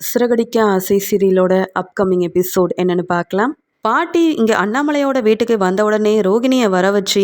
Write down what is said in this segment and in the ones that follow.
சிறகடிக்க ஆசை சீரியலோட upcoming episode என்னன்னு பார்க்கலாம். பாட்டி இங்கே அண்ணாமலையோட வீட்டுக்கு வந்த உடனே ரோகிணியை வர வச்சு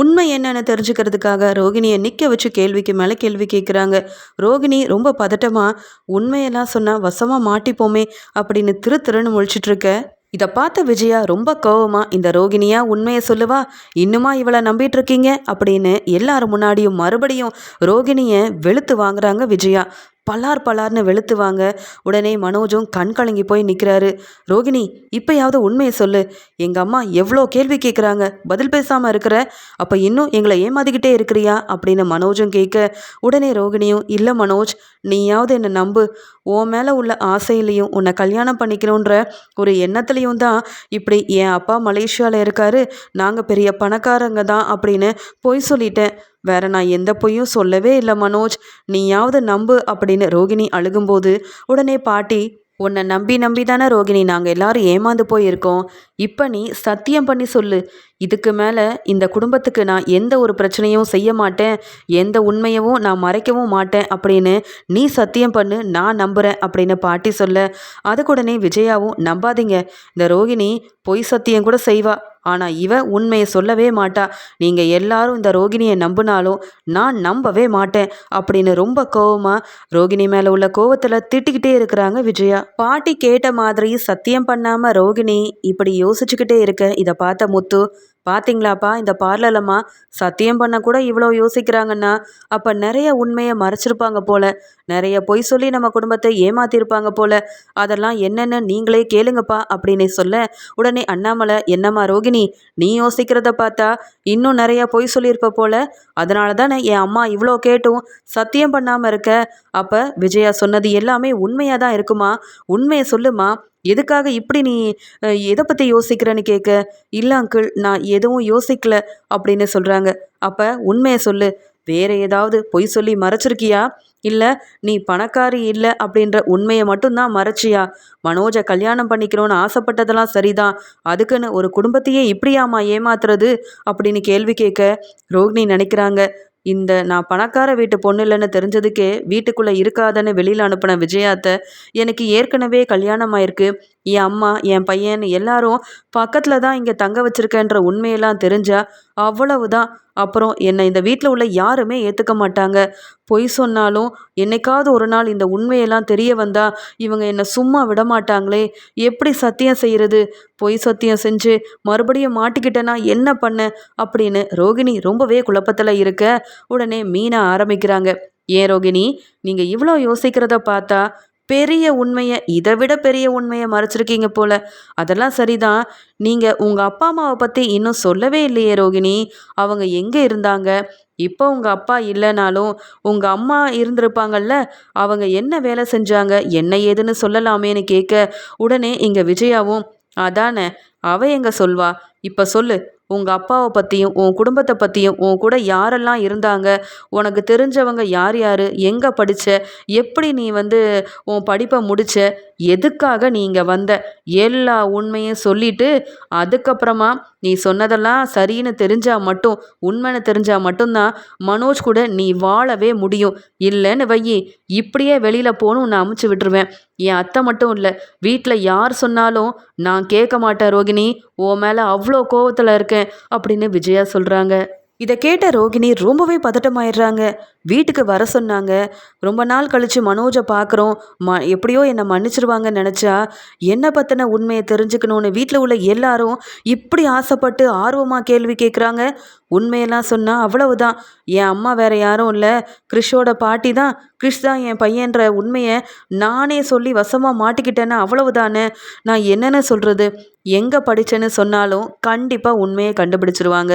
உண்மை என்னன்னு தெரிஞ்சுக்கிறதுக்காக ரோகிணியை நிற்க வச்சு கேள்விக்கு மேலே கேள்வி கேட்குறாங்க ரோகிணி ரொம்ப பதட்டமாக உண்மையெல்லாம் சொன்னால் வசமாக மாட்டிப்போமே அப்படின்னு திரு திருன்னு முழிச்சிட்ருக்க இதை பார்த்த விஜயா ரொம்ப கோவமாக இந்த ரோகிணியா உண்மையை சொல்லுவா? இன்னுமா இவளை நம்பிட்டு இருக்கீங்க? அப்படின்னு எல்லாரும் முன்னாடியும் மறுபடியும் ரோகிணியை வெளுத்து வாங்குறாங்க விஜயா. பலார் பலார்னு வெளுத்துவாங்க. உடனே மனோஜும் கண் கலங்கி போய் நிற்கிறாரு ரோகிணி இப்போயாவது உண்மையை சொல்லு. எங்கள் அம்மா எவ்வளோ கேள்வி கேட்குறாங்க பதில் பேசாமல் இருக்கிற. அப்போ இன்னும் எங்களை ஏமாத்திக்கிட்டே இருக்கிறியா? அப்படின்னு மனோஜும் கேட்க உடனே ரோகிணியும் இல்லை மனோஜ் நீயாவது என்னை நம்பு. உன் மேலே உள்ள ஆசையிலையும் உன்னை கல்யாணம் பண்ணிக்கணுன்ற ஒரு எண்ணத்துலையும் தான் இப்படி என் அப்பா மலேசியாவில் இருக்காரு. நாங்கள் பெரிய பணக்காரங்க தான் அப்படின்னு பொய் சொல்லிட்டேன். வேற நான் எந்த பொய்யும் சொல்லவே இல்லை மனோஜ். நீயாவது நம்பு அப்படின்னு ரோகிணி அழுகும்போது உடனே பாட்டி உன்னை நம்பி நம்பி தானே ரோகிணி நாங்கள் எல்லாரும் ஏமாந்து போயிருக்கோம். இப்போ நீ சத்தியம் பண்ணி சொல்லு. இதுக்கு மேலே இந்த குடும்பத்துக்கு நான் எந்த ஒரு பிரச்சனையும் செய்ய மாட்டேன். எந்த உண்மையவும் நான் மறைக்கவும் மாட்டேன் அப்படின்னு நீ சத்தியம் பண்ணு நான் நம்புகிறேன் அப்படின்னு பாட்டி சொல்ல. அதுக்குடனே விஜயாவும் நம்பாதீங்க. இந்த ரோகிணி பொய் சத்தியம் கூட செய்வா. ஆனால் இவ உண்மையை சொல்லவே மாட்டா. நீங்கள் எல்லாரும் இந்த ரோகிணியை நம்பினாலும் நான் நம்பவே மாட்டேன் அப்படின்னு ரொம்ப கோவமாக ரோகிணி மேலே உள்ள கோவத்தில் திட்டிக்கிட்டே இருக்கிறாங்க விஜயா. பாட்டி கேட்ட மாதிரி சத்தியம் பண்ணாமல் ரோகிணி இப்படி யோசிச்சுக்கிட்டே இருக்க. இதை பார்த்த முத்து பாத்தீங்களாப்பா? இந்த பார்லலம்மா சத்தியம் பண்ண கூட இவ்வளோ யோசிக்கிறாங்கன்னா அப்போ நிறைய உண்மையை மறைச்சிருப்பாங்க போல. நிறைய பொய் சொல்லி நம்ம குடும்பத்தை ஏமாத்திருப்பாங்க போல. அதெல்லாம் என்னென்னு நீங்களே கேளுங்கப்பா அப்படின்னு சொல்ல உடனே அண்ணாமலை என்னம்மா ரோகிணி நீ யோசிக்கிறத பார்த்தா இன்னும் நிறைய பொய் சொல்லியிருப்ப போல. அதனால தானே என் அம்மா இவ்வளோ கேட்டும். சத்தியம் பண்ணாமல் இருக்க. அப்போ விஜயா சொன்னது எல்லாமே உண்மையாக தான் இருக்குமா? உண்மையை சொல்லுமா? எதுக்காக இப்படி நீ எதை பற்றி யோசிக்கிறேன்னு கேட்க இல்லை அங்கிள் நான் எதுவும் யோசிக்கல அப்படின்னு சொல்கிறாங்க அப்போ உண்மையை சொல்லு. வேற ஏதாவது பொய் சொல்லி மறைச்சிருக்கியா? இல்லை நீ பணக்காரி இல்லை அப்படின்ற உண்மையை மட்டும்தான் மறைச்சியா? மனோஜை கல்யாணம் பண்ணிக்கணும்னு ஆசைப்பட்டதெல்லாம் சரிதான். அதுக்குன்னு ஒரு குடும்பத்தையே இப்படியாமா ஏமாத்துறது? அப்படின்னு கேள்வி கேட்க ரோகிணி நினைக்கிறாங்க. இந்த நான் பணக்கார வீட்டு பொண்ணு இல்லைன்னு தெரிஞ்சதுக்கே வீட்டுக்குள்ளே இருக்காதன்னு வெளியில் அனுப்பின விஜயாத்த எனக்கு ஏற்கனவே கல்யாணம் ஆயிருக்கு என் அம்மா என் பையன் எல்லாரும் பக்கத்தில் தான் இங்கே தங்க வச்சிருக்கேன்ற உண்மையெல்லாம் தெரிஞ்சா அவ்வளவுதான். அப்புறம் என்னை இந்த வீட்டில் உள்ள யாருமே ஏற்றுக்க மாட்டாங்க. பொய் சொன்னாலும் என்னைக்காவது ஒரு நாள் இந்த உண்மையெல்லாம் தெரிய வந்தா இவங்க என்னை சும்மா விட மாட்டாங்களே. எப்படி சத்தியம் செய்கிறது பொய் சத்தியம் செஞ்சு மறுபடியும் மாட்டிக்கிட்டேன்னா என்ன பண்ண? அப்படின்னு ரோகிணி ரொம்பவே குழப்பத்தில் இருக்க உடனே மீனா ஆரம்பிக்கிறாங்க. ஏன் ரோகிணி நீங்கள் இவ்வளோ யோசிக்கிறத பார்த்தா பெரிய உண்மையை இதை விட பெரிய உண்மையை மறைச்சிருக்கீங்க போல. அதெல்லாம் சரிதான். நீங்கள் உங்கள் அப்பா அம்மாவை பற்றி இன்னும் சொல்லவே இல்லையே ரோகிணி. அவங்க எங்கே இருந்தாங்க? இப்போ உங்கள் அப்பா இல்லைனாலும் உங்கள் அம்மா இருந்திருப்பாங்கல்ல? அவங்க என்ன வேலை செஞ்சாங்க? என்ன ஏதுன்னு சொல்லலாமேன்னு கேட்க உடனே இங்கே விஜயாவும் அதானே அவ எங்க சொல்வா? இப்போ சொல்லு உங்கள் அப்பாவை பற்றியும் உன் குடும்பத்தை பற்றியும் உன் கூட யாரெல்லாம் இருந்தாங்க? உனக்கு தெரிஞ்சவங்க யார் யார்? எங்கே படித்த எப்படி நீ வந்து உன் படிப்பை முடித்த எதுக்காக நீங்கள் வந்த எல்லா உண்மையும் சொல்லிட்டு அதுக்கப்புறமா நீ சொன்னதெல்லாம் சரின்னு தெரிஞ்சால் மட்டும் உண்மைன்னு தெரிஞ்சால் மட்டும்தான் மனோஜ் கூட நீ வாழவே முடியும். இல்லைன்னு வையி இப்படியே வெளியில் போகணும் நான் அமுச்சு விட்டுருவேன். என் அத்தை மட்டும் இல்லை வீட்டில் யார் சொன்னாலும் நான் கேட்க மாட்டேன் ரோகிணி. உன் மேலே அவ்வளோ கோவத்தில் இருக்கேன் அப்படின்னு விஜயா சொல்கிறாங்க இதை கேட்ட ரோகிணி ரொம்பவே பதட்டமாயிடுறாங்க. வீட்டுக்கு வர சொன்னாங்க. ரொம்ப நாள் கழித்து மனோஜை பார்க்குறோம். ம எப்படியோ என்னை மன்னிச்சிருவாங்கன்னு நினச்சா என்னை பற்றின உண்மையை தெரிஞ்சுக்கணும்னு வீட்டில் உள்ள எல்லாரும் இப்படி ஆசைப்பட்டு ஆர்வமாக கேள்வி கேட்குறாங்க உண்மையெல்லாம் சொன்னால் அவ்வளவுதான். என் அம்மா வேற யாரும் இல்லை. கிறிஷோட பாட்டி தான். கிறிஷ் தான் என் பையன்ற உண்மையை நானே சொல்லி வசமாக மாட்டிக்கிட்டேன்னா அவ்வளவுதானே? நான் என்னென்ன சொல்கிறது எங்கே படித்தேன்னு சொன்னாலும் கண்டிப்பாக உண்மையை கண்டுபிடிச்சிருவாங்க.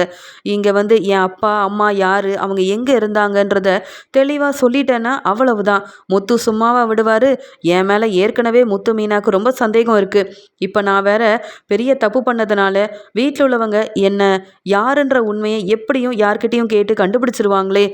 இங்கே வந்து என் அப்பா அம்மா யார்? அவங்க எங்கே இருந்தாங்கன்றத தெளிவாக சொல்லிட்டேன்னா அவ்வளவுதான். முத்து சும்மாவாக விடுவார்? என் மேலே ஏற்கனவே முத்து மீனாக்கு ரொம்ப சந்தேகம் இருக்குது இப்போ நான் வேற பெரிய தப்பு பண்ணதுனால வீட்டில் உள்ளவங்க என்ன யாருன்ற உண்மையை எப்படியும் யார்கிட்டையும் கேட்டு கண்டுபிடிச்சிருவாங்களே.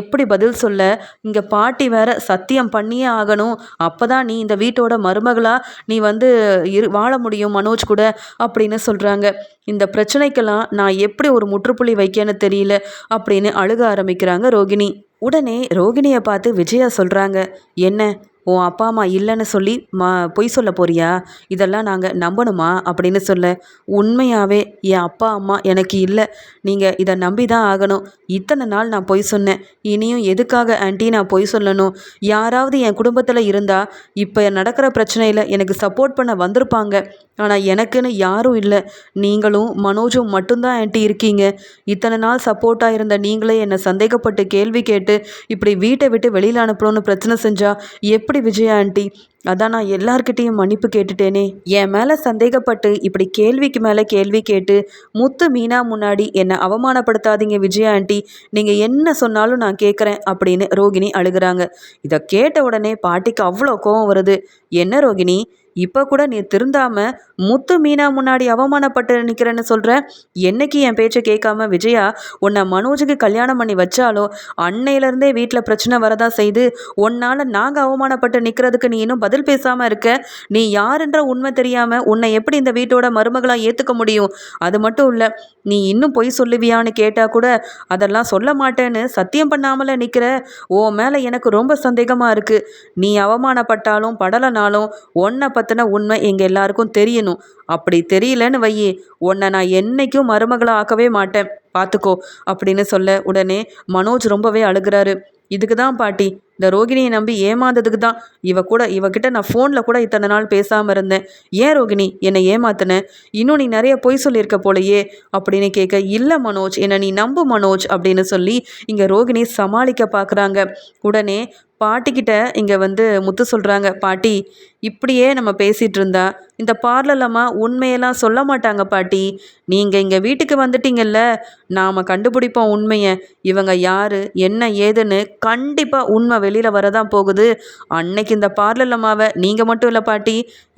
எப்படி பதில் சொல்ல? இங்கே பாட்டி வேற சத்தியம் பண்ணியே ஆகணும். அப்போ தான் நீ இந்த வீட்டோட மருமகளாக நீ வந்து இரு வாழ முடியும் மனோஜ் கூட அப்படின்னு சொல்கிறாங்க இந்த பிரச்சனைக்கெல்லாம் நான் எப்படி ஒரு முற்றுப்புள்ளி வைக்கன்னு தெரியல அப்படின்னு அழுக ஆரம்பிக்கிறாங்க ரோகிணி. உடனே ரோகிணியை பார்த்து விஜயா சொல்கிறாங்க என்ன உன் அப்பா அம்மா இல்லைன்னு சொல்லி மா பொய் சொல்ல போறியா? இதெல்லாம் நாங்கள் நம்பணுமா? அப்படின்னு சொல்ல உண்மையாகவே என் அப்பா அம்மா எனக்கு இல்லை. நீங்கள் இதை நம்பி தான் ஆகணும். இத்தனை நாள் நான் பொய் சொன்னேன். இனியும் எதுக்காக ஆண்டி நான் பொய் சொல்லணும்? யாராவது என் குடும்பத்தில் இருந்தால் இப்போ நடக்கிற பிரச்சனையில் எனக்கு சப்போர்ட் பண்ண வந்திருப்பாங்க. ஆனால் எனக்குன்னு யாரும் இல்லை. நீங்களும் மனோஜும் மட்டும்தான் ஆன்ட்டி இருக்கீங்க. இத்தனை நாள் சப்போர்ட்டாக இருந்த நீங்களே என்னை சந்தேகப்பட்டு கேள்வி கேட்டு இப்படி வீட்டை விட்டு வெளியில் அனுப்பணும்னு பிரச்சனை செஞ்சால் எப்படி விஜயா ஆண்டி? அதான் நான் எல்லார்கிட்டேயும் மன்னிப்பு கேட்டுட்டேனே. என் மேலே சந்தேகப்பட்டு இப்படி கேள்விக்கு மேலே கேள்வி கேட்டு முத்து மீனா முன்னாடி என்னை அவமானப்படுத்தாதீங்க விஜயா ஆண்டி. நீங்கள் என்ன சொன்னாலும் நான் கேட்குறேன் அப்படின்னு ரோகிணி அழுகிறாங்க. இதை கேட்ட உடனே பாட்டிக்கு அவ்வளோ கோவம் வருது. என்ன ரோகிணி? இப்போ கூட நீ திருந்தாம முத்து மீனா முன்னாடி அவமானப்பட்டு நிற்கிறேன்னு சொல்கிற என்னைக்கு என் பேச்சை கேட்காம விஜயா உன்னை மனோஜுக்கு கல்யாணம் பண்ணி வச்சாலோ அன்னையிலேருந்தே வீட்டில் பிரச்சனை வரதா செய்து உன்னால் நாங்கள் அவமானப்பட்டு நிற்கிறதுக்கு நீ இன்னும் பதில் பேசாமல் இருக்க? நீ யாருன்ற உண்மை தெரியாமல் உன்னை எப்படி இந்த வீட்டோட மருமகளாக ஏற்றுக்க முடியும்? அது மட்டும் இல்லை நீ இன்னும் பொய் சொல்லுவியான்னு கேட்டால் கூட அதெல்லாம் சொல்ல மாட்டேன்னு சத்தியம் பண்ணாமல நிற்கிற ஓ மேலே எனக்கு ரொம்ப சந்தேகமாக இருக்குது நீ அவமானப்பட்டாலும் படலனாலும் உன்னை பற்றின உண்மை எங்கள் எல்லாருக்கும் தெரியணும். அப்படி தெரியலன்னு வையே உன்னை நான் என்னைக்கும் மருமகளை ஆக்கவே மாட்டேன். பார்த்துக்கோ அப்படின்னு சொல்ல உடனே மனோஜ் ரொம்பவே அழுகிறாரு. இதுக்கு தான் பாட்டி இந்த ரோகிணியை நம்பி ஏமாந்ததுக்கு தான். இவ கூட இவகிட்ட நான் ஃபோனில் கூட இத்தனை நாள் பேசாமல் இருந்தேன். ஏன் ரோகிணி என்னை ஏமாத்தின? இன்னும் நீ நிறைய பொய் சொல்லியிருக்க போலையே அப்படின்னு கேட்க இல்லை மனோஜ் என்னை நீ நம்பு மனோஜ் அப்படின்னு சொல்லி இங்கே ரோகிணி சமாளிக்க பார்க்குறாங்க உடனே பாட்டிக்கிட்ட இங்கே வந்து முத்து சொல்கிறாங்க பாட்டி இப்படியே நம்ம பேசிகிட்டு இருந்தா இந்த பார்லலம்மா உண்மையெல்லாம் சொல்ல மாட்டாங்க பாட்டி. நீங்கள் இங்கே வீட்டுக்கு வந்துட்டீங்கல்ல நாம் கண்டுபிடிப்போம் உண்மையை. இவங்க யார் என்ன ஏதுன்னு கண்டிப்பாக உண்மை வெளியில் வரதான் போகுது. அன்னைக்கு இந்த பார்லர் அம்மாவை நீங்கள் மட்டும் இல்லை பாட்டி.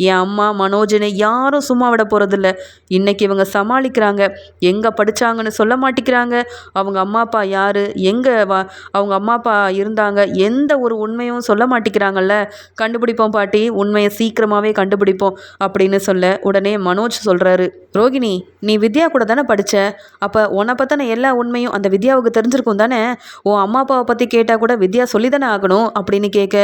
என் அம்மா மனோஜனை யாரும் சும்மா விட போகிறதில்ல இன்றைக்கி இவங்க சமாளிக்கிறாங்க. எங்கே படித்தாங்கன்னு சொல்ல மாட்டேங்கிறாங்க அவங்க அம்மா அப்பா யார் எங்கே வா அவங்க அம்மா அப்பா இருந்தாங்க. எந்த ஒரு உண்மையும் சொல்ல மாட்டேங்கிறாங்கல்ல கண்டுபிடிப்போம் பாட்டி உண்மையை சீக்கிரமாகவே கண்டுபிடிப்போம் அப்படின்னு சொல்ல உடனே மனோஜ் சொல்கிறாரு ரோகிணி நீ வித்யா கூட தானே படித்த அப்போ உன்னை பற்றின எல்லா உண்மையும் அந்த வித்யாவுக்கு தெரிஞ்சிருக்கும் தானே? உன் அம்மா அப்பாவை பற்றி கேட்டால் கூட வித்யா சொல்லி தானே ஆகணும்? அப்படின்னு கேட்க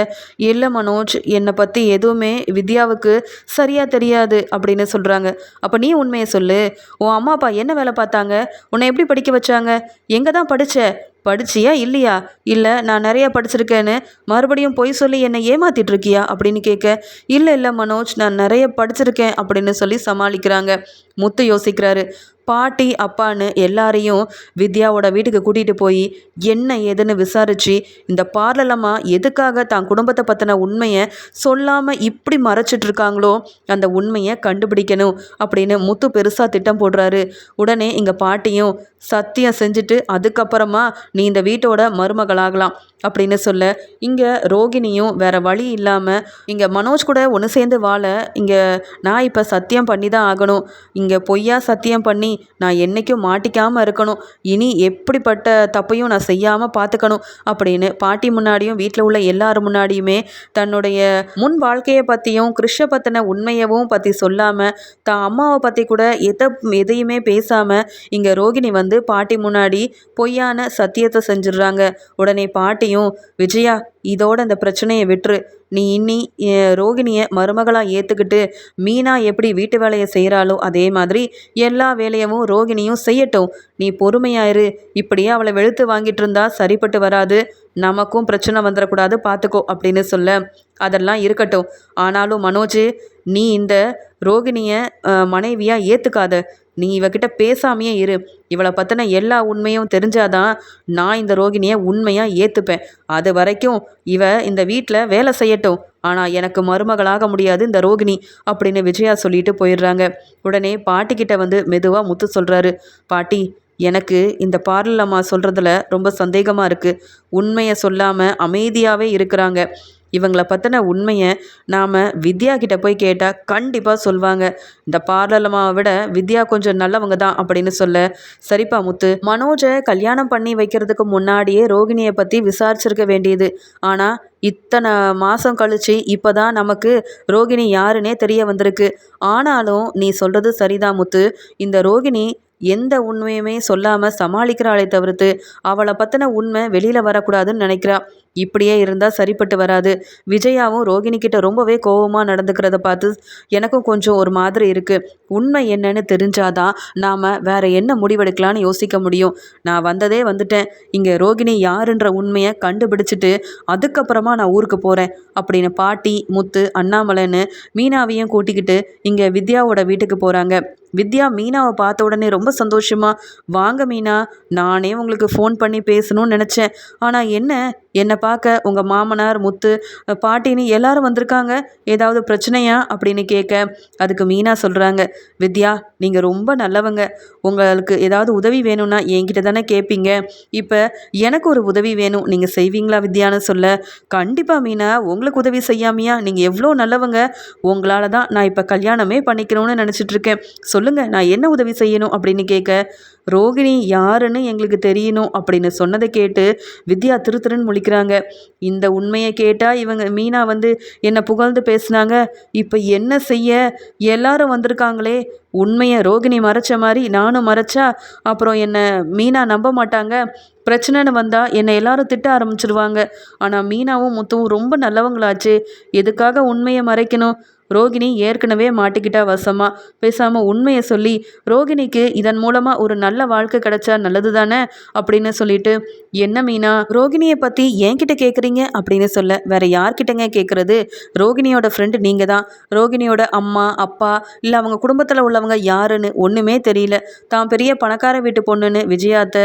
இல்லை மனோஜ் என்னை பற்றி எதுவுமே வித்யாவுக்கு சரியாக தெரியாது அப்படின்னு சொல்கிறாங்க அப்போ நீ உண்மையை சொல்லு. உன் அம்மா அப்பா என்ன வேலை பார்த்தாங்க? உன்னை எப்படி படிக்க வச்சாங்க? எங்கே தான் படித்த படிச்சியா இல்லையா? இல்லை நான் நிறையா படிச்சிருக்கேன்னு மறுபடியும் பொய் சொல்லி என்னை ஏமாத்திட்டு இருக்கியா அப்படின்னு கேட்க இல்லை இல்லை மனோஜ் நான் நிறைய படிச்சிருக்கேன் அப்படின்னு சொல்லி சமாளிக்கிறாங்க. முத்து யோசிக்கிறாரு பாட்டி அப்பான்னு எல்லாரையும் வித்யாவோட வீட்டுக்கு கூட்டிகிட்டு போய் என்ன ஏதுன்னு விசாரித்து இந்த பார்லலம்மா எதுக்காக தான் குடும்பத்தை பற்றின உண்மையை சொல்லாமல் இப்படி மறைச்சிட்டு இருக்காங்களோ அந்த உண்மையை கண்டுபிடிக்கணும் அப்படின்னு முத்து பெருசாக திட்டம் போடுறாரு. உடனே இங்கே பாட்டியும் சத்தியம் செஞ்சுட்டு அதுக்கப்புறமா நீ இந்த வீட்டோட மருமகளாகலாம் அப்படின்னு சொல்ல இங்கே ரோகிணியும் வேற வழி இல்லாமல் இங்கே மனோஜ் கூட ஒன்று சேர்ந்து வாழ இங்கே நான் இப்போ சத்தியம் பண்ணி தான் ஆகணும். இங்கே பொய்யா சத்தியம் பண்ணி நான் என்றைக்கும் மாட்டிக்காமல் இருக்கணும். இனி எப்படிப்பட்ட தப்பையும் நான் செய்யாமல் பார்த்துக்கணும் அப்படின்னு பாட்டி முன்னாடியும் வீட்டில் உள்ள எல்லார் முன்னாடியுமே தன்னுடைய முன் வாழ்க்கையை பற்றியும் கிருஷ்ண பற்றின உண்மையவும் பற்றி சொல்லாமல் தான் அம்மாவை பற்றி கூட எதை எதையுமே பேசாமல் இங்கே ரோகிணி வந்து பாட்டி முன்னாடி பொய்யான சத்தியத்தை செஞ்சிடுறாங்க. உடனே பாட்டியும் விஜயா இதோட அந்த பிரச்சனையை விட்டுரு. நீ இன்னி ரோகிணியை மருமகளாக ஏற்றுக்கிட்டு மீனா எப்படி வீட்டு வேலையை செய்கிறாளோ அதே மாதிரி எல்லா வேலையவும் ரோகிணியும் செய்யட்டும். நீ பொறுமையாயிரு இப்படியே அவளை வெளுத்து வாங்கிட்டு இருந்தா சரிப்பட்டு வராது. நமக்கும் பிரச்சனை வந்துடக்கூடாது பார்த்துக்கோ அப்படின்னு சொல்ல. அதெல்லாம் இருக்கட்டும். ஆனாலும் மனோஜ் நீ இந்த ரோகிணியை மனைவியாக ஏற்றுக்காத நீ இவகிட்ட பேசாமையே இரு. இவளை பற்றின எல்லா உண்மையும் தெரிஞ்சாதான் நான் இந்த ரோகிணியை உண்மையாக ஏற்றுப்பேன் அது வரைக்கும் இவ இந்த வீட்டில் வேலை செய்யட்டும். ஆனால் எனக்கு மருமகளாக முடியாது இந்த ரோகிணி அப்படின்னு விஜயா சொல்லிட்டு போயிடுறாங்க. உடனே பாட்டிக்கிட்ட வந்து மெதுவாக முத்து சொல்கிறாரு பாட்டி எனக்கு இந்த பார்லர் அம்மா சொல்கிறதுல ரொம்ப சந்தேகமாக இருக்குது உண்மையை சொல்லாமல் அமைதியாகவே இருக்கிறாங்க. இவங்களை பற்றின உண்மையை நாம் வித்யா கிட்ட போய் கேட்டால் கண்டிப்பாக சொல்லுவாங்க இந்த பார்லலமாவை விட வித்யா கொஞ்சம் நல்லவங்க தான் அப்படின்னு சொல்ல சரிப்பா முத்து. மனோஜை கல்யாணம் பண்ணி வைக்கிறதுக்கு முன்னாடியே ரோகிணியை பற்றி விசாரிச்சிருக்க வேண்டியது. ஆனால் இத்தனை மாதம் கழித்து இப்போ தான் நமக்கு ரோகிணி யாருன்னே தெரிய வந்திருக்கு. ஆனாலும் நீ சொல்கிறது சரிதான் முத்து. இந்த ரோகிணி எந்த உண்மையுமே சொல்லாமல் சமாளிக்கிறாளே தவிர்த்து அவளை பற்றின உண்மை வெளியில் வரக்கூடாதுன்னு நினைக்கிறா. இப்படியே இருந்தால் சரிப்பட்டு வராது. விஜயாவும் ரோகிணி கிட்ட ரொம்பவே கோவமாக நடந்துக்கிறத பார்த்து எனக்கும் கொஞ்சம் ஒரு மாதிரி இருக்குது உண்மை என்னன்னு தெரிஞ்சாதான் நாம் வேற என்ன முடிவெடுக்கலான்னு யோசிக்க முடியும். நான் வந்ததே வந்துட்டேன். இங்கே ரோகிணி யாருன்ற உண்மையை கண்டுபிடிச்சிட்டு அதுக்கப்புறமா நான் ஊருக்கு போகிறேன் அப்படின்னு பாட்டி முத்து அண்ணாமலைன்னு மீனாவையும் கூட்டிக்கிட்டு இங்கே வித்யாவோட வீட்டுக்கு போகிறாங்க வித்யா மீனாவை பார்த்த உடனே ரொம்ப சந்தோஷமா வாங்க மீனா நானே உங்களுக்கு ஃபோன் பண்ணி பேசணும்னு நினச்சேன். ஆனால் என்ன என்னை பார்க்க உங்கள் மாமனார் முத்து பாட்டின்னு எல்லாரும் வந்திருக்காங்க. ஏதாவது பிரச்சனையா? அப்படின்னு கேட்க அதுக்கு மீனா சொல்கிறாங்க வித்யா நீங்கள் ரொம்ப நல்லவங்க. உங்களுக்கு ஏதாவது உதவி வேணும்னா என்கிட்ட தானே கேட்பீங்க இப்போ எனக்கு ஒரு உதவி வேணும். நீங்கள் செய்வீங்களா வித்யான்னு சொல்ல கண்டிப்பாக மீனா உங்களுக்கு உதவி செய்யாமையா? நீங்கள் எவ்வளோ நல்லவங்க. உங்களால் தான் நான் இப்போ கல்யாணமே பண்ணிக்கணும்னு நினச்சிட்ருக்கேன் சொல்லுங்கள் நான் என்ன உதவி செய்யணும்? அப்படின்னு கேட்க ரோகிணி யாருன்னு எங்களுக்கு தெரியணும் அப்படின்னு சொன்னதை கேட்டு வித்யா திரு திருன்னு முழிக்கிறாங்க. இந்த உண்மையை கேட்டால் இவங்க மீனா வந்து என்னை புகழ்ந்து பேசுனாங்க. இப்போ என்ன செய்ய? எல்லாரும் வந்திருக்காங்களே. உண்மையை ரோகிணி மறைச்ச மாதிரி நானும் மறைச்சா அப்புறம் என்னை மீனா நம்ப மாட்டாங்க. பிரச்சனைன்னு வந்தால் என்னை எல்லாரும் திட்ட ஆரம்பிச்சிருவாங்க. ஆனால் மீனாவும் முத்துவும் ரொம்ப நல்லவங்களாச்சு. எதுக்காக உண்மையை மறைக்கணும்? ரோகிணி ஏற்கனவே மாட்டிக்கிட்டா வசமா. பேசாமல் உண்மையை சொல்லி ரோகிணிக்கு இதன் மூலமாக ஒரு நல்ல வாழ்க்கை கிடைச்சா நல்லது தானே அப்படின்னு சொல்லிட்டு என்ன மீனா ரோகிணியை பற்றி என்கிட்ட கேட்குறீங்க அப்படின்னு சொல்ல வேற யார்கிட்டங்க கேட்குறது ரோகிணியோட ஃப்ரெண்டு நீங்கள் தான் ரோகிணியோட அம்மா அப்பா இல்லை அவங்க குடும்பத்தில் உள்ளவங்க யாருன்னு ஒன்றுமே தெரியல. தான் பெரிய பணக்கார வீட்டு பொண்ணுன்னு விஜயாத்தை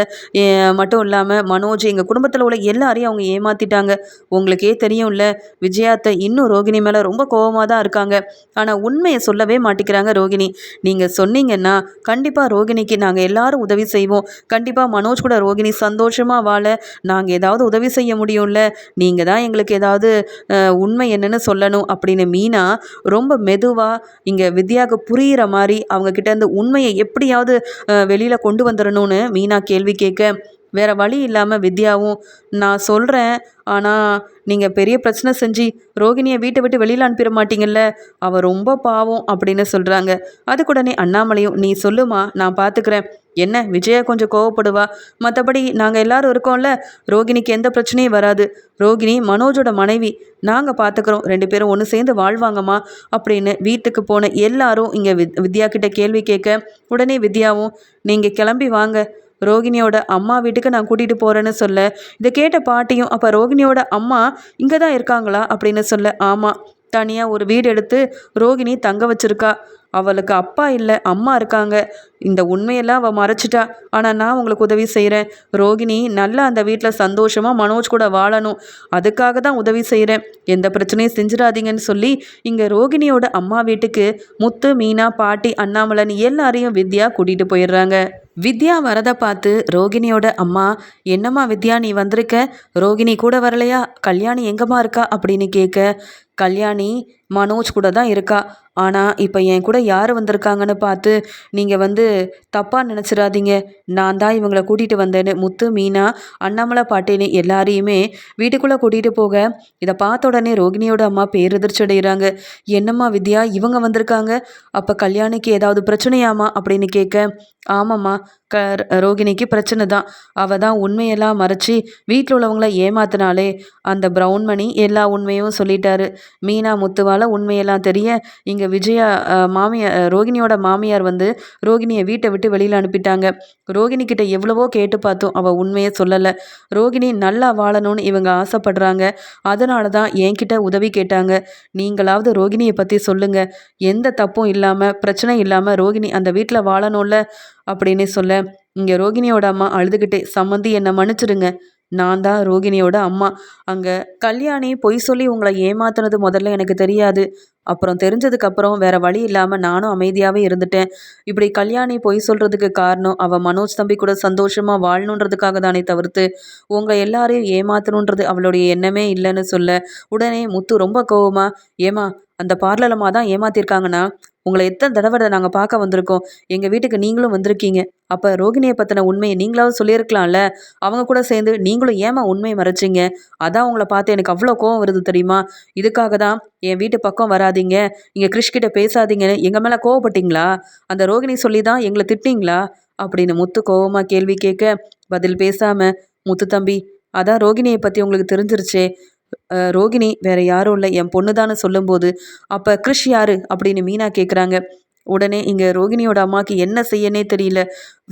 மட்டும் இல்லாமல் மனோஜ் எங்கள் குடும்பத்தில் உள்ள எல்லாரையும் அவங்க ஏமாத்திட்டாங்க. உங்களுக்கே தெரியும்ல விஜயாத்தை இன்னும் ரோகிணி மேலே ரொம்ப கோபமாக தான் இருக்காங்க. ஆனால் உண்மையை சொல்லவே மாட்டேங்கிறாங்க ரோகிணி. நீங்கள் சொன்னீங்கன்னா கண்டிப்பாக ரோகிணிக்கு நாங்கள் எல்லாரும் உதவி செய்வோம். கண்டிப்பாக மனோஜ் கூட ரோகிணி சந்தோஷமாக வாழ நாங்கள் ஏதாவது உதவி செய்ய முடியும்ல? நீங்கள் தான் எங்களுக்கு ஏதாவது உண்மை என்னன்னு சொல்லணும் அப்படின்னு மீனா ரொம்ப மெதுவாக இங்கே வித்யாவுக்கு புரிகிற மாதிரி அவங்கக்கிட்ட இருந்து உண்மையை எப்படியாவது வெளியில் கொண்டு வந்துடணும்னு மீனா கேள்வி கேட்க வேறு வழி இல்லாமல் வித்யாவும் நான் சொல்கிறேன் ஆனால் நீங்கள் பெரிய பிரச்சனை செஞ்சு ரோகிணியை வீட்டை விட்டு வெளியில் அனுப்பிட மாட்டீங்கல்ல? அவள் ரொம்ப பாவம் அப்படின்னு சொல்கிறாங்க அதுக்குடனே அண்ணாமலையும் நீ சொல்லுமா நான் பார்த்துக்கிறேன் என்ன விஜயா கொஞ்சம் கோவப்படுவா? மற்றபடி நாங்கள் எல்லாரும் இருக்கோம்ல ரோகிணிக்கு எந்த பிரச்சனையும் வராது. ரோகிணி மனோஜோட மனைவி நாங்கள் பார்த்துக்குறோம் ரெண்டு பேரும் ஒன்று சேர்ந்து வாழ்வாங்கம்மா அப்படின்னு வீட்டுக்கு போன எல்லாரும் இங்கே வித் வித்யா கிட்ட கேள்வி கேட்க உடனே வித்யாவும் நீங்கள் கிளம்பி வாங்க. ரோகிணியோட அம்மா வீட்டுக்கு நான் கூட்டிகிட்டு போகிறேன்னு சொல்ல. இதை கேட்ட பாட்டியும் அப்போ ரோகிணியோட அம்மா இங்கே தான் இருக்காங்களா? அப்படின்னு சொல்ல. ஆமாம் தனியாக ஒரு வீடு எடுத்து ரோகிணி தங்க வச்சுருக்கா. அவளுக்கு அப்பா இல்லை அம்மா இருக்காங்க. இந்த உண்மையெல்லாம் அவள் மறைச்சிட்டா. ஆனால் நான் உங்களுக்கு உதவி செய்கிறேன் ரோகிணி நல்லா அந்த வீட்டில் சந்தோஷமாக மனோஜ் கூட வாழணும். அதுக்காக தான் உதவி செய்கிறேன் எந்த பிரச்சனையும் செஞ்சிடாதீங்கன்னு சொல்லி இங்கே ரோகிணியோட அம்மா வீட்டுக்கு முத்து மீனா பாட்டி அண்ணாமலன் எல்லாரையும் வித்யா கூட்டிகிட்டு போயிடுறாங்க. வித்யா வரதை பார்த்து ரோகிணியோட அம்மா என்னம்மா வித்யா நீ வந்திருக்க? ரோகிணி கூட வரலையா? கல்யாணி எங்கம்மா இருக்கா? அப்படின்னு கேட்க கல்யாணி மனோஜ் கூட தான் இருக்கா. ஆனால் இப்போ என் கூட யார் வந்திருக்காங்கன்னு பார்த்து நீங்கள் வந்து தப்பாக நினச்சிடாதீங்க. நான் தான் இவங்களை கூட்டிகிட்டு வந்தேன்னு முத்து மீனா அண்ணாமலை பாட்டின்னு எல்லாரையுமே வீட்டுக்குள்ளே கூட்டிகிட்டு போக இதை பார்த்த உடனே ரோகிணியோட அம்மா பேரெதிர்ச்சி அடைகிறாங்க என்னம்மா வித்யா இவங்க வந்திருக்காங்க? அப்போ கல்யாணிக்கு ஏதாவது பிரச்சனையாமா அப்படின்னு கேட்க ஆமாம்மா க ரோகிணிக்கு பிரச்சனை தான். அவள் தான் உண்மையெல்லாம் மறைச்சி வீட்டில் உள்ளவங்கள ஏமாத்தினாலே அந்த ப்ரௌன் மணி எல்லா உண்மையும் சொல்லிட்டாரு. மீனா முத்துவால் உண்மையெல்லாம் தெரிய இங்கே விஜயா மாமியார் ரோகிணியோட மாமியார் வந்து ரோகிணியை வீட்டை விட்டு வெளியில் அனுப்பிட்டாங்க. ரோகிணி கிட்ட எவ்வளவோ கேட்டு பார்த்தோம். அவள் உண்மையை சொல்லலை. ரோகிணி நல்லா வாழணும்னு இவங்க ஆசைப்படுறாங்க. அதனால தான் என்கிட்ட உதவி கேட்டாங்க. நீங்களாவது ரோகிணியை பற்றி சொல்லுங்கள் எந்த தப்பும் இல்லாமல் பிரச்சனை இல்லாமல் ரோகிணி அந்த வீட்டில் வாழணும்ல. அப்படின்னு சொல்ல இங்கே ரோகிணியோட அம்மா அழுதுகிட்டே சம்மந்தி என்னை மன்னிச்சிடுங்க. நான் தான் ரோகிணியோட அம்மா. அங்கே கல்யாணி பொய் சொல்லி உங்களை ஏமாத்தினது முதல்ல எனக்கு தெரியாது. அப்புறம் தெரிஞ்சதுக்கப்புறம் வேற வழி இல்லாமல் நானும் அமைதியாகவே இருந்துட்டேன். இப்படி கல்யாணி பொய் சொல்கிறதுக்கு காரணம் அவள் மனோஜ் தம்பி கூட சந்தோஷமாக வாழணுன்றதுக்காக தானே தவிர்த்து உங்களை எல்லாரையும் ஏமாத்தணுன்றது அவளுடைய எண்ணமே இல்லைன்னு சொல்ல உடனே முத்து ரொம்ப கோவமா ஏமா அந்த பார்லலமாக தான் ஏமாத்திருக்காங்கன்னா உங்களை எத்தனை தடவை நாங்கள் பார்க்க வந்திருக்கோம். எங்கள் வீட்டுக்கு நீங்களும் வந்திருக்கீங்க. அப்போ ரோகிணியை பற்றின உண்மையை நீங்களாவது சொல்லியிருக்கலாம்ல. அவங்க கூட சேர்ந்து நீங்களும் ஏமா உண்மையை மறைச்சிங்க? அதான் உங்களை பார்த்து எனக்கு அவ்வளோ கோவம் வருது தெரியுமா? இதுக்காக தான் என் வீட்டு பக்கம் வராதிங்க. இங்கே கிறிஷ்கிட்ட பேசாதீங்கன்னு எங்கள் மேலே கோவப்பட்டீங்களா? அந்த ரோகிணி சொல்லி தான் எங்களை திட்டிங்களா? அப்படின்னு முத்து கோவமாக கேள்வி கேட்க பதில் பேசாமல் முத்து தம்பி அதான் ரோகிணியை பற்றி உங்களுக்கு தெரிஞ்சிருச்சே. ரோகிணி வேற யாரும் இல்லை. என் பொண்ணு தானே சொல்லும்போது அப்போ கிறிஷ் யாரு? அப்படின்னு மீனா கேட்குறாங்க உடனே இங்கே ரோகிணியோட அம்மாவுக்கு என்ன செய்யனே தெரியல.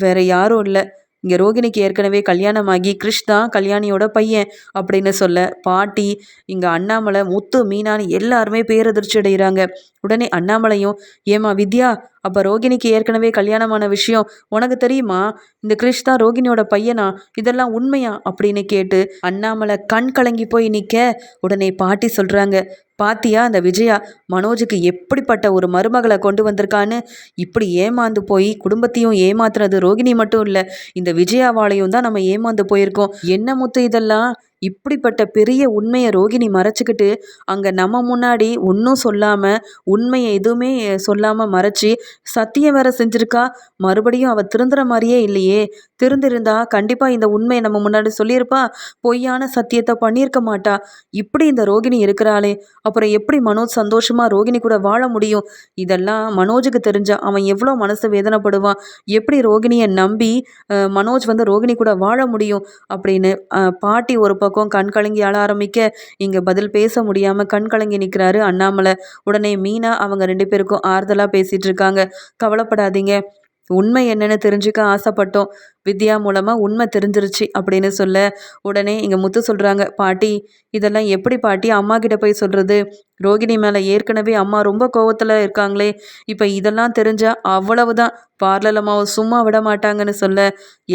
வேற யாரும் இல்லை. இங்கே ரோகிணிக்கு ஏற்கனவே கல்யாணமாகி கிறிஷ் தான் கல்யாணியோட பையன் அப்படின்னு சொல்ல பாட்டி இங்கே அண்ணாமலை முத்து மீனான்னு எல்லாருமே பேரதிர்ச்சி அடைகிறாங்க உடனே அண்ணாமலையும் ஏமா வித்யா அப்போ ரோகிணிக்கு ஏற்கனவே கல்யாணமான விஷயம் உனக்கு தெரியுமா? இந்த கிரிஷ் தான் ரோகிணியோட பையனா? இதெல்லாம் உண்மையா? அப்படின்னு கேட்டு அண்ணாமலை கண் கலங்கி போய் நிற்க உடனே பாட்டி சொல்கிறாங்க பாத்தியா அந்த விஜயா மனோஜுக்கு எப்படிப்பட்ட ஒரு மருமகளை கொண்டு வந்திருக்கான்னு? இப்படி ஏமாந்து போய் குடும்பத்தையும் ஏமாத்துறது ரோகிணி மட்டும் இல்லை இந்த விஜயாவாலையும் தான் நம்ம ஏமாந்து போயிருக்கோம். என்ன முத்து இதெல்லாம்? இப்படிப்பட்ட பெரிய உண்மையை ரோகிணி மறைச்சிக்கிட்டு அங்கே நம்ம முன்னாடி ஒன்றும் சொல்லாமல் உண்மையை எதுவுமே சொல்லாமல் மறைச்சி சத்தியம் வேற செஞ்சிருக்கா? மறுபடியும் அவள் திருந்துற மாதிரியே இல்லையே. திருந்திருந்தா கண்டிப்பாக இந்த உண்மையை நம்ம முன்னாடி சொல்லியிருப்பா. பொய்யான சத்தியத்தை பண்ணியிருக்க மாட்டா. இப்படி இந்த ரோகிணி இருக்கிறாளே. அப்புறம் எப்படி மனோஜ் சந்தோஷமாக ரோகிணி கூட வாழ முடியும்? இதெல்லாம் மனோஜுக்கு தெரிஞ்சா அவன் எவ்வளோ மனசு வேதனைப்படுவான்? எப்படி ரோகிணியை நம்பி மனோஜ் வந்து ரோகிணி கூட வாழ முடியும்? அப்படின்னு பாட்டி ஒரு பக்கம் கண் கலங்கி அழ ஆரம்பிக்க இங்கே பதில் பேச முடியாமல் கண் கலங்கி நிற்கிறாரு அண்ணாமலை. உடனே மீனா அவங்க ரெண்டு பேருக்கும் ஆறுதலாக பேசிகிட்டு இருக்காங்க. கவலைப்படாதீங்க. உண்மை என்னன்னு தெரிஞ்சுக்க ஆசைப்பட்டோம். வித்யா மூலமாக உண்மை தெரிஞ்சிருச்சு அப்படின்னு சொல்ல உடனே இங்கே முத்து சொல்கிறாங்க பாட்டி இதெல்லாம் எப்படி பாட்டி அம்மா கிட்ட போய் சொல்கிறது ரோகிணி மேலே ஏற்கனவே அம்மா ரொம்ப கோவத்தில் இருக்காங்களே. இப்போ இதெல்லாம் தெரிஞ்சா அவ்வளவுதான். பார்லர் அம்மாவை சும்மா விட மாட்டாங்கன்னு சொல்ல.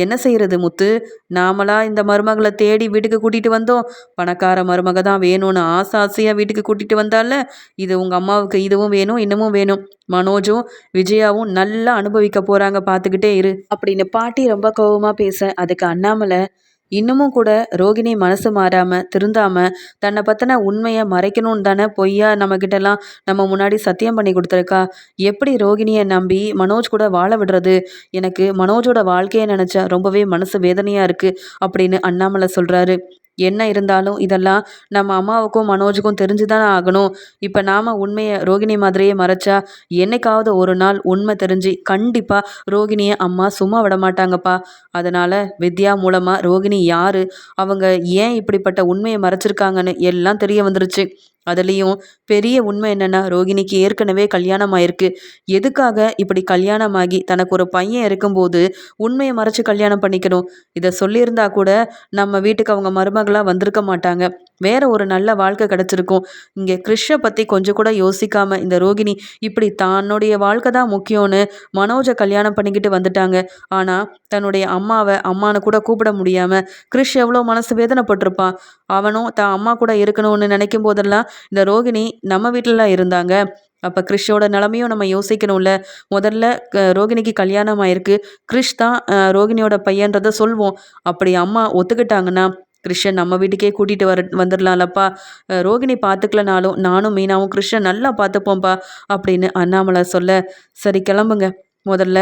என்ன செய்யறது முத்து? நாமளா இந்த மருமகளை தேடி வீட்டுக்கு கூட்டிகிட்டு வந்தோம். பணக்கார மருமக தான் வேணும்னு ஆசை ஆசையாக வீட்டுக்கு கூட்டிகிட்டு வந்தால இது உங்கள் அம்மாவுக்கு இதுவும் வேணும் இன்னமும் வேணும். மனோஜும் விஜயாவும் நல்லா அனுபவிக்க போகிறாங்க பார்த்துக்கிட்டே இரு. அப்படின்னு பாட்டி ரொம்ப கோவமாக பேச அதுக்கு அண்ணாமலை இன்னமும் கூட ரோகிணி மனசு மாறாமல் திருந்தாமல் தன்னை பற்றின உண்மையை மறைக்கணும்னு தானே பொய்யா நம்மக்கிட்டலாம் நம்ம முன்னாடி சத்தியம் பண்ணி கொடுத்துருக்கா? எப்படி ரோகிணியை நம்பி மனோஜ் கூட வாழ விடுறது? எனக்கு மனோஜோட வாழ்க்கையை நினச்சா ரொம்பவே மனசு வேதனையாக இருக்குது அப்படின்னு அண்ணாமலை சொல்கிறாரு என்ன இருந்தாலும் இதெல்லாம் நம்ம அம்மாவுக்கும் மனோஜுக்கும் தெரிஞ்சுதானே ஆகணும். இப்போ நாம் உண்மையை ரோகிணி மாதிரியே மறைச்சா என்னைக்காவது ஒரு நாள் உண்மை தெரிஞ்சு கண்டிப்பாக ரோகிணியை அம்மா சும்மா விட மாட்டாங்கப்பா. அதனால் வித்யா மூலமாக ரோகிணி யார்? அவங்க ஏன் இப்படிப்பட்ட உண்மையை மறைச்சிருக்காங்கன்னு எல்லாம் தெரிய வந்துருச்சு. அதுலேயும் பெரிய உண்மை என்னென்னா ரோகிணிக்கு ஏற்கனவே கல்யாணம் ஆயிருக்கு எதுக்காக இப்படி கல்யாணம் ஆகி தனக்கு ஒரு பையன் இருக்கும்போது உண்மையை மறைச்சு கல்யாணம் பண்ணிக்கணும்? இதை சொல்லியிருந்தா கூட நம்ம வீட்டுக்கு அவங்க மருமகளாக வந்திருக்க மாட்டாங்க. வேற ஒரு நல்ல வாழ்க்கை கிடச்சிருக்கும். இங்கே கிறிஷை பற்றி கொஞ்சம் கூட யோசிக்காமல் இந்த ரோகிணி இப்படி தன்னுடைய வாழ்க்கை தான் முக்கியம்னு மனோஜை கல்யாணம் பண்ணிக்கிட்டு வந்துட்டாங்க. ஆனால் தன்னுடைய அம்மாவை அம்மானு கூட கூப்பிட முடியாமல் கிறிஷ் எவ்வளோ மனசு வேதனைப்பட்டிருப்பான் அவனும் தான் அம்மா கூட இருக்கணும்னு நினைக்கும் போதெல்லாம் இந்த ரோகிணி நம்ம வீட்டிலலாம் இருந்தாங்க. அப்போ கிறிஷோட நிலமையும் நம்ம யோசிக்கணும்ல. முதல்ல க- ரோகிணிக்கு கல்யாணம் ஆயிருக்கு. கிறிஷ் தான் ரோகிணியோட பையன்றதை சொல்வோம். அப்படி அம்மா ஒத்துக்கிட்டாங்கன்னா கிருஷ்ணன் நம்ம வீட்டுக்கே கூட்டிகிட்டு வர வந்துடலாம்லப்பா. ரோகிணி பார்த்துக்கலனாலும் நானும் மீனாவும் கிருஷ்ணன் நல்லா பார்த்துப்போம்ப்பா அப்படின்னு அண்ணாமலை சொல்ல சரி கிளம்புங்க. முதல்ல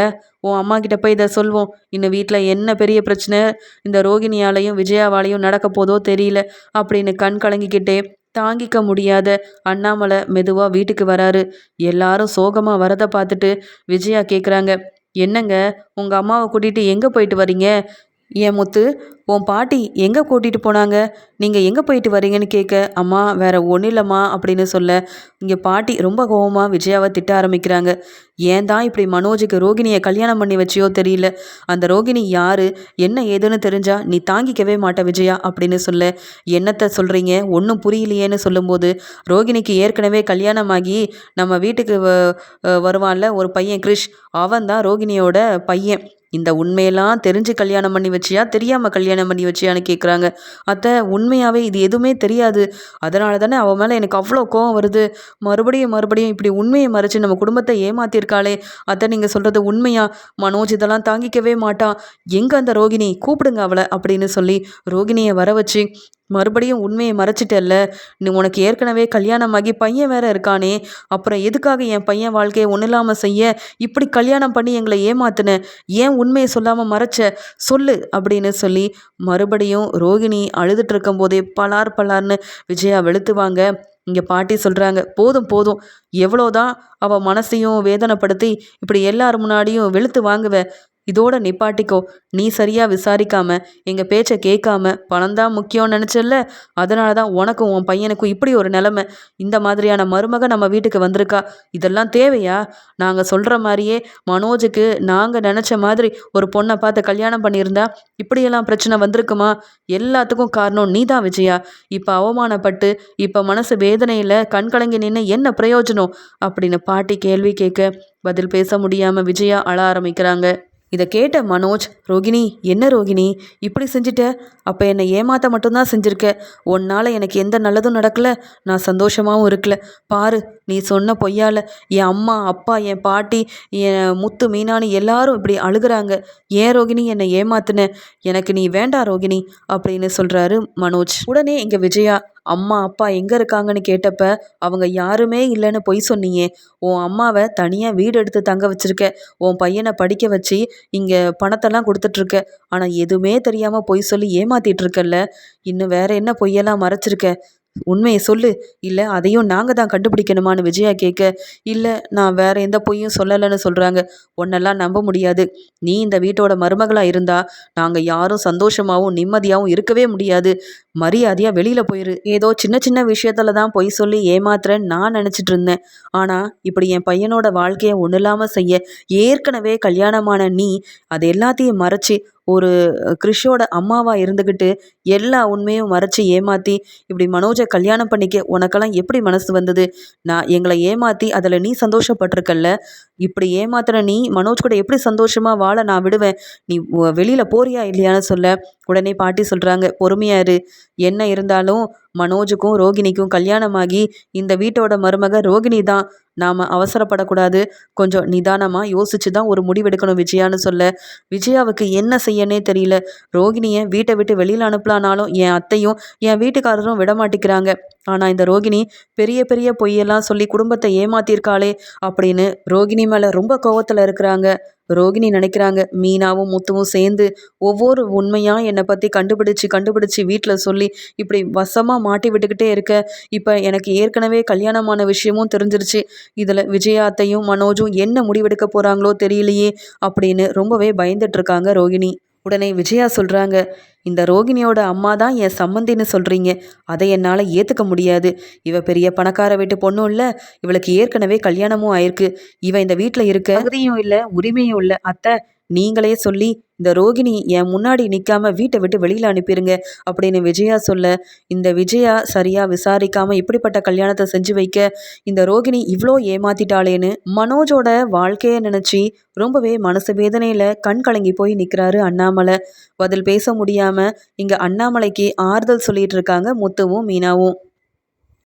உன் அம்மா கிட்ட போய் இதை சொல்வோம். இன்னும் வீட்டில் என்ன பெரிய பிரச்சனை? இந்த ரோகிணியாலையும் விஜயாவாலையும் நடக்க போதோ தெரியல அப்படின்னு கண் கலங்கிக்கிட்டே தாங்கிக்க முடியாத அண்ணாமலை மெதுவாக வீட்டுக்கு வராரு. எல்லாரும் சோகமாக வரதை பார்த்துட்டு விஜயா கேட்குறாங்க என்னங்க உங்கள் அம்மாவை கூட்டிகிட்டு எங்கே போயிட்டு வரீங்க? ஏன் முத்து உன் பாட்டி எங்கே கூட்டிகிட்டு போனாங்க? நீங்கள் எங்கே போயிட்டு வரீங்கன்னு கேட்க அம்மா வேற ஒன்றும் இல்லைம்மா அப்படின்னு சொல்ல இங்கே பாட்டி ரொம்ப கோவமாக விஜயாவை திட்ட ஆரம்பிக்கிறாங்க. ஏன் தான் இப்படி மனோஜுக்கு ரோகிணியை கல்யாணம் பண்ணி வச்சியோ தெரியல? அந்த ரோகிணி யார்? என்ன ஏதுன்னு தெரிஞ்சா நீ தாங்கிக்கவே மாட்ட விஜயா அப்படின்னு சொல்ல என்னத்தை சொல்கிறீங்க ஒன்றும் புரியலையேன்னு சொல்லும்போது ரோகிணிக்கு ஏற்கனவே கல்யாணமாகி நம்ம வீட்டுக்கு வ- வருவான்ல ஒரு பையன் கிரிஷ். அவன் தான் ரோகிணியோட பையன். இந்த உண்மையெல்லாம் தெரிஞ்சு கல்யாணம் பண்ணி வச்சியா? தெரியாமல் கல்யாணம் பண்ணி வச்சியான்னு கேட்குறாங்க அத்தை உண்மையாகவே இது எதுவுமே தெரியாது. அதனால தானே அவன் மேலே எனக்கு அவ்வளோ கோவம் வருது. மறுபடியும் மறுபடியும் இப்படி உண்மையை மறைச்சு நம்ம குடும்பத்தை ஏமாத்திருக்காளே. அத்தை நீங்கள் சொல்கிறது உண்மையா? மனோஜ் இதெல்லாம் தாங்கிக்கவே மாட்டான் எங்கே அந்த ரோகிணி? கூப்பிடுங்க அவளை அப்படின்னு சொல்லி ரோகிணியை வர வச்சு மறுபடியும் உண்மையை மறைச்சிட்டல்ல? நீ உனக்கு ஏற்கனவே கல்யாணமாகி பையன் வேற இருக்கானே. அப்புறம் எதுக்காக என் பையன் வாழ்க்கையை ஒன்றும் இல்லாமல் செய்ய? இப்படி கல்யாணம் பண்ணி எங்களை ஏமாத்தின? ஏன் உண்மையை சொல்லாமல் மறைச்ச? சொல்லு அப்படின்னு சொல்லி மறுபடியும் ரோகிணி அழுதுட்டு இருக்கும்போதே பலார் பலார்னு விஜயா வெளுத்துவாங்க. இங்கே பாட்டி சொல்கிறாங்க போதும் போதும். எவ்வளோதான் அவள் மனசையும் வேதனைப்படுத்தி இப்படி எல்லார் முன்னாடியும் வெளுத்து வாங்குவ. இதோட நிப்பாட்டிக்கோ. நீ சரியா விசாரிக்காம எங்க பேச்சை கேட்காம பணம் தான் முக்கியம்னு நினைச்சல்ல? அதனால தான் உனக்கும் உன் பையனுக்கும் இப்படி ஒரு நிலைமை. இந்த மாதிரியான மருமக நம்ம வீட்டுக்கு வந்திருக்கா? இதெல்லாம் தேவையா? நாங்கள் சொல்கிற மாதிரியே மனோஜுக்கு நாங்கள் நினச்ச மாதிரி ஒரு பொண்ணை பார்த்து கல்யாணம் பண்ணியிருந்தா இப்படியெல்லாம் பிரச்சனை வந்திருக்குமா? எல்லாத்துக்கும் காரணம் நீ தான் விஜயா. இப்போ அவமானப்பட்டு இப்போ மனசு வேதனையில் கண் கலங்கி நின்று என்ன பிரயோஜனம்? அப்படின்னு பாட்டி கேள்வி கேட்க பதில் பேச முடியாமல் விஜயா அழ ஆரம்பிக்கிறாங்க. இதை கேட்ட மனோஜ் ரோகிணி என்ன ரோகிணி? இப்படி செஞ்சிட்ட? அப்போ என்னை ஏமாத்த மட்டும்தான் செஞ்சிருக்க. உன்னால் எனக்கு எந்த நல்லதும் நடக்கல. நான் சந்தோஷமாகவும் இருக்கல. பாரு நீ சொன்ன பொய்யால என் அம்மா அப்பா என் பாட்டி என் முத்து மீனானு எல்லாரும் இப்படி அழுகுறாங்க. ஏன் ரோகிணி என்னை ஏமாத்தின? எனக்கு நீ வேண்டாம் ரோகிணி அப்படின்னு சொல்கிறாரு மனோஜ். உடனே இங்கே விஜயா அம்மா அப்பா எங்கே இருக்காங்கன்னு கேட்டப்ப அவங்க யாருமே இல்லைன்னு பொய் சொன்னியே உன் அம்மாவை தனியாக வீடு எடுத்து தங்க வச்சிருக்க. உன் பையனை படிக்க வச்சு இங்கே பணத்தெல்லாம் கொடுத்துட்ருக்க. ஆனால் எதுவுமே தெரியாமல் பொய் சொல்லி ஏமாத்திட்டு இருக்கல்ல இன்னும் வேற என்ன பொய்யெல்லாம் மறைச்சிருக்க? உண்மையை சொல்லு. இல்லை அதையும் நாங்கள் தான் கண்டுபிடிக்கணுமான்னு விஜயா கேட்க இல்லை நான் வேற எந்த பொய்யும் சொல்லலைன்னு சொல்கிறாங்க உன்னெல்லாம் நம்ப முடியாது. நீ இந்த வீட்டோட மருமகளாக இருந்தா நாங்கள் யாரும் சந்தோஷமாகவும் நிம்மதியாகவும் இருக்கவே முடியாது. மரியாதையாக வெளியில் போயிரு. ஏதோ சின்ன சின்ன விஷயத்துல தான் பொய் சொல்லி ஏமாத்துறேன்னு நான் நினச்சிட்டு இருந்தேன். ஆனால் இப்படி என் பையனோட வாழ்க்கையை ஒன்றும் இல்லாமல் செய்ய ஏற்கனவே கல்யாணமான நீ அது எல்லாத்தையும் மறைச்சி ஒரு கிறிஷோட அம்மாவாக இருந்துக்கிட்டு எல்லா உண்மையும் மறைச்சி ஏமாற்றி இப்படி மனோஜை கல்யாணம் பண்ணிக்க உனக்கெல்லாம் எப்படி மனசு வந்தது? நான் எங்களை ஏமாற்றி அதில் நீ சந்தோஷப்பட்டிருக்கல்ல. இப்படி ஏமாத்துற நீ மனோஜ் கூட எப்படி சந்தோஷமாக வாழ நான் விடுவேன்? நீ வெளியில் போறியா இல்லையான்னு சொல்ல உடனே பாட்டி சொல்கிறாங்க பொறுமையாரு என்ன இருந்தாலும் மனோஜுக்கும் ரோகிணிக்கும் கல்யாணமாகி இந்த வீட்டோட மருமக ரோகிணி தான் நாம் அவசரப்படக்கூடாது. கொஞ்சம் நிதானமாக யோசிச்சு தான் ஒரு முடிவெடுக்கணும் விஜயான்னு சொல்ல. விஜயாவுக்கு என்ன செய்யனே தெரியல. ரோகிணியை வீட்டை விட்டு வெளியில் அனுப்பலானாலும் என் அத்தையும் என் வீட்டுக்காரரும் விடமாட்டிக்கிறாங்க ஆனால் இந்த ரோகிணி பெரிய பெரிய பொய்யெல்லாம் சொல்லி குடும்பத்தை ஏமாத்திருக்காளே அப்படின்னு ரோகிணி மேலே ரொம்ப கோவத்தில் இருக்கிறாங்க. ரோகிணி நினைக்கிறாங்க. மீனாவும் முத்துவும் சேர்ந்து ஒவ்வொரு உண்மையாக என்னை பற்றி கண்டுபிடிச்சி கண்டுபிடிச்சி வீட்டில் சொல்லி இப்படி வசமாக மாட்டி விட்டுக்கிட்டே இருக்க. இப்போ எனக்கு ஏற்கனவே கல்யாணமான விஷயமும் தெரிஞ்சிருச்சு. இதில் விஜயாத்தையும் மனோஜும் என்ன முடிவெடுக்க போகிறாங்களோ தெரியலையே அப்படின்னு ரொம்பவே பயந்துட்டு ரோகிணி. உடனே விஜயா சொல்கிறாங்க இந்த ரோகிணியோட அம்மா தான் என் சம்மந்தின்னு சொல்கிறீங்க அதை என்னால் ஏற்றுக்க முடியாது. இவ பெரிய பணக்கார வீட்டு பொண்ணும் இல்லை. இவளுக்கு ஏற்கனவே கல்யாணமும் ஆயிருக்கு. இவ இந்த வீட்டில் இருக்க தகுதியும் இல்லை உரிமையும் இல்லை. அத்தை நீங்களே சொல்லி இந்த ரோகிணி என் முன்னாடி நிற்காம வீட்டை விட்டு வெளியில் அனுப்பிடுங்க அப்படின்னு விஜயா சொல்ல இந்த விஜயா சரியாக விசாரிக்காமல் இப்படிப்பட்ட கல்யாணத்தை செஞ்சு வைக்க இந்த ரோகிணி இவ்வளோ ஏமாத்திட்டாளேன்னு மனோஜோட வாழ்க்கையை நினச்சி ரொம்பவே மனசு வேதனையில் கண் கலங்கி போய் நிற்கிறாரு அண்ணாமலை. பதில் பேச முடியாமல் இங்கே அண்ணாமலைக்கு ஆறுதல் சொல்லிட்டு இருக்காங்க முத்துவும் மீனாவும்.